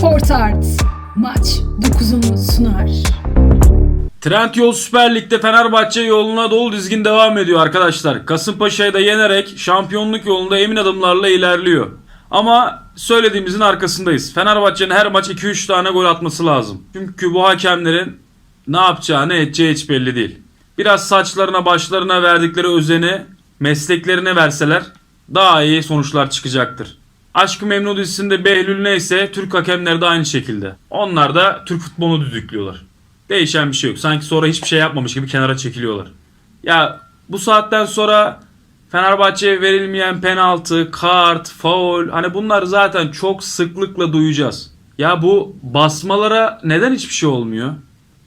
Fortart maç 9'unu sunar. Trendyol Süper Lig'de Fenerbahçe yoluna dolu dizgin devam ediyor arkadaşlar. Kasımpaşa'yı da yenerek şampiyonluk yolunda emin adımlarla ilerliyor. Ama söylediğimizin arkasındayız. Fenerbahçe'nin her maç 2-3 tane gol atması lazım. Çünkü bu hakemlerin ne yapacağı ne edeceği hiç belli değil. Biraz saçlarına başlarına verdikleri özeni mesleklerine verseler daha iyi sonuçlar çıkacaktır. Aşkı Memnu dizisinde Behlül neyse Türk hakemleri de aynı şekilde. Onlar da Türk futbolunu düdüklüyorlar. Değişen bir şey yok. Sanki sonra hiçbir şey yapmamış gibi kenara çekiliyorlar. Ya bu saatten sonra Fenerbahçe'ye verilmeyen penaltı, kart, faul hani bunlar zaten çok sıklıkla duyacağız. Ya bu basmalara neden hiçbir şey olmuyor?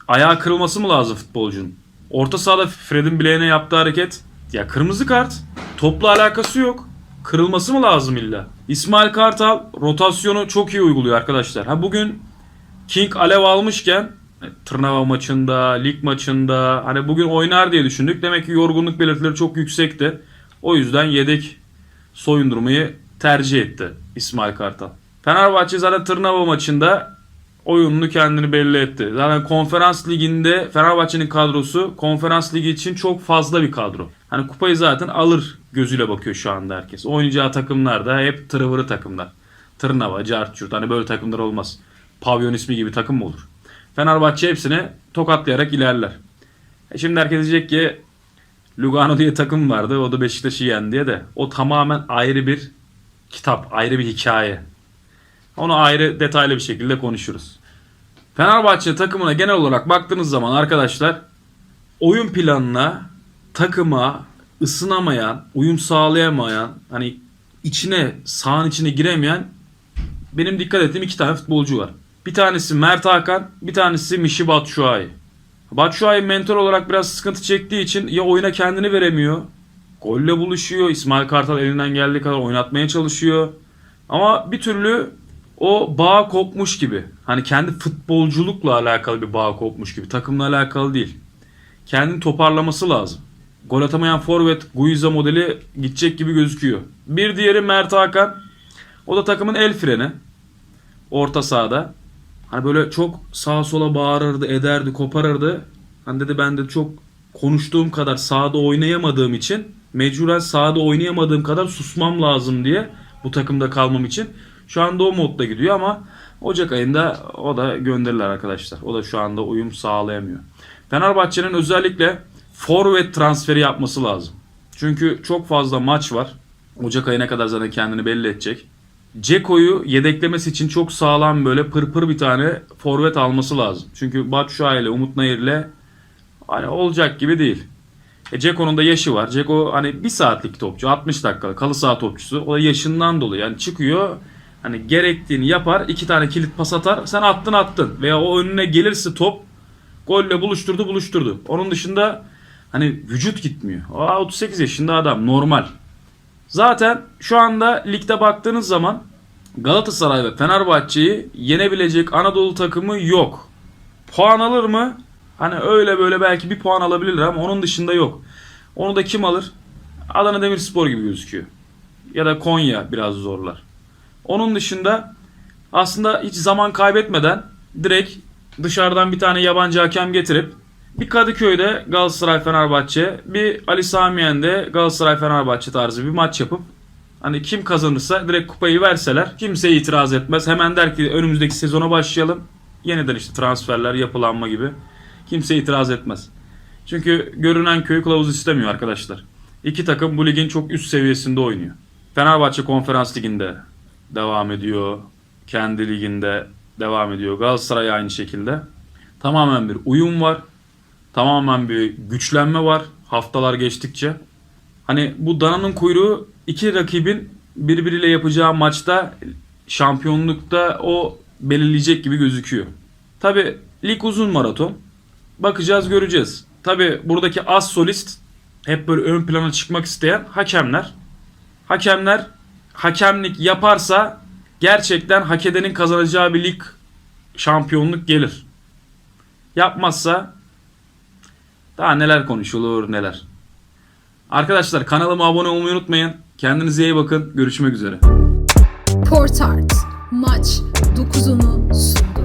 Ayağı kırılması mı lazım futbolcunun? Orta sahada Fred'in bileğine yaptığı hareket ya kırmızı kart. Topla alakası yok. Kırılması mı lazım illa? İsmail Kartal rotasyonu çok iyi uyguluyor arkadaşlar. Ha bugün King alev almışken e, Tırnava maçında, lig maçında hani bugün oynar diye düşündük. Demek ki yorgunluk belirtileri çok yüksekti. O yüzden yedek soyundurmayı tercih etti İsmail Kartal. Fenerbahçe zaten Tırnava maçında oyununu kendini belli etti. Zaten konferans liginde Fenerbahçe'nin kadrosu konferans ligi için çok fazla bir kadro. Hani kupayı zaten alır gözüyle bakıyor şu anda herkes. Oynayacağı takımlar da hep tırıvırı takımlar. Tırnava, Cartçurt hani böyle takımlar olmaz. Pavyon ismi gibi takım mı olur? Fenerbahçe hepsini tokatlayarak ilerler. E şimdi herkes diyecek ki Lugano diye takım vardı. O da Beşiktaş'ı yendi diye de. O tamamen ayrı bir kitap, ayrı bir hikaye. Onu ayrı detaylı bir şekilde konuşuruz. Fenerbahçe takımına genel olarak baktığınız zaman arkadaşlar oyun planına, takıma ısınamayan, uyum sağlayamayan, hani içine, sahanın içine giremeyen benim dikkat ettiğim iki tane futbolcu var. Bir tanesi Mert Hakan, bir tanesi Mişi Batshuayi. Batshuayi mentor olarak biraz sıkıntı çektiği için ya oyuna kendini veremiyor, golle buluşuyor, İsmail Kartal elinden geldiği kadar oynatmaya çalışıyor. Ama bir türlü o bağ kopmuş gibi. Hani kendi futbolculukla alakalı bir bağ kopmuş gibi. Takımla alakalı değil. Kendini toparlaması lazım. Gol atamayan forvet Guiza modeli gidecek gibi gözüküyor. Bir diğeri Mert Hakan. O da takımın el freni. Orta sahada. Hani böyle çok sağa sola bağırırdı, ederdi, koparırdı. Hani dedi ben de çok konuştuğum kadar sahada oynayamadığım için mecburen sahada oynayamadığım kadar susmam lazım diye bu takımda kalmam için. Şu anda o modda gidiyor ama Ocak ayında o da gönderilir arkadaşlar. O da şu anda uyum sağlayamıyor. Fenerbahçe'nin özellikle forvet transferi yapması lazım. Çünkü çok fazla maç var. Ocak ayına kadar zaten kendini belli edecek. Ceko'yu yedeklemesi için çok sağlam böyle pırpır bir tane forvet alması lazım. Çünkü Batshuayi ile Umut Nayır ile hani olacak gibi değil. E Ceko'nun da yaşı var. Ceko hani bir saatlik topçu, 60 dakikalık kalı saha topçusu. O da yaşından dolayı yani çıkıyor hani gerektiğini yapar, iki tane kilit pas atar. Sen attın attın veya o önüne gelirse top golle buluşturdu buluşturdu. Onun dışında hani vücut gitmiyor. Aa 38 yaşında adam normal. Zaten şu anda ligde baktığınız zaman Galatasaray ve Fenerbahçe'yi yenebilecek Anadolu takımı yok. Puan alır mı? Hani öyle böyle belki bir puan alabilirler ama onun dışında yok. Onu da kim alır? Adana Demirspor gibi gözüküyor. Ya da Konya biraz zorlar. Onun dışında aslında hiç zaman kaybetmeden direkt dışarıdan bir tane yabancı hakem getirip bir Kadıköy'de Galatasaray Fenerbahçe, bir Ali Samiyen'de Galatasaray Fenerbahçe tarzı bir maç yapıp hani kim kazanırsa direkt kupayı verseler kimse itiraz etmez. Hemen der ki önümüzdeki sezona başlayalım. Yeniden işte transferler, yapılanma gibi. Kimse itiraz etmez. Çünkü görünen köy kılavuz istemiyor arkadaşlar. İki takım bu ligin çok üst seviyesinde oynuyor. Fenerbahçe Konferans Ligi'nde devam ediyor. Kendi liginde devam ediyor. Galatasaray aynı şekilde. Tamamen bir uyum var. Tamamen bir güçlenme var haftalar geçtikçe. Hani bu dananın kuyruğu iki rakibin birbiriyle yapacağı maçta şampiyonlukta o belirleyecek gibi gözüküyor. Tabi lig uzun maraton. Bakacağız göreceğiz. Tabi buradaki az solist hep böyle ön plana çıkmak isteyen hakemler. Hakemler hakemlik yaparsa gerçekten hak edenin kazanacağı bir lig şampiyonluk gelir. Yapmazsa daha neler konuşulur neler. Arkadaşlar kanalıma abone olmayı unutmayın. Kendinize iyi bakın. Görüşmek üzere. Fortart maç dokuzunu sunar.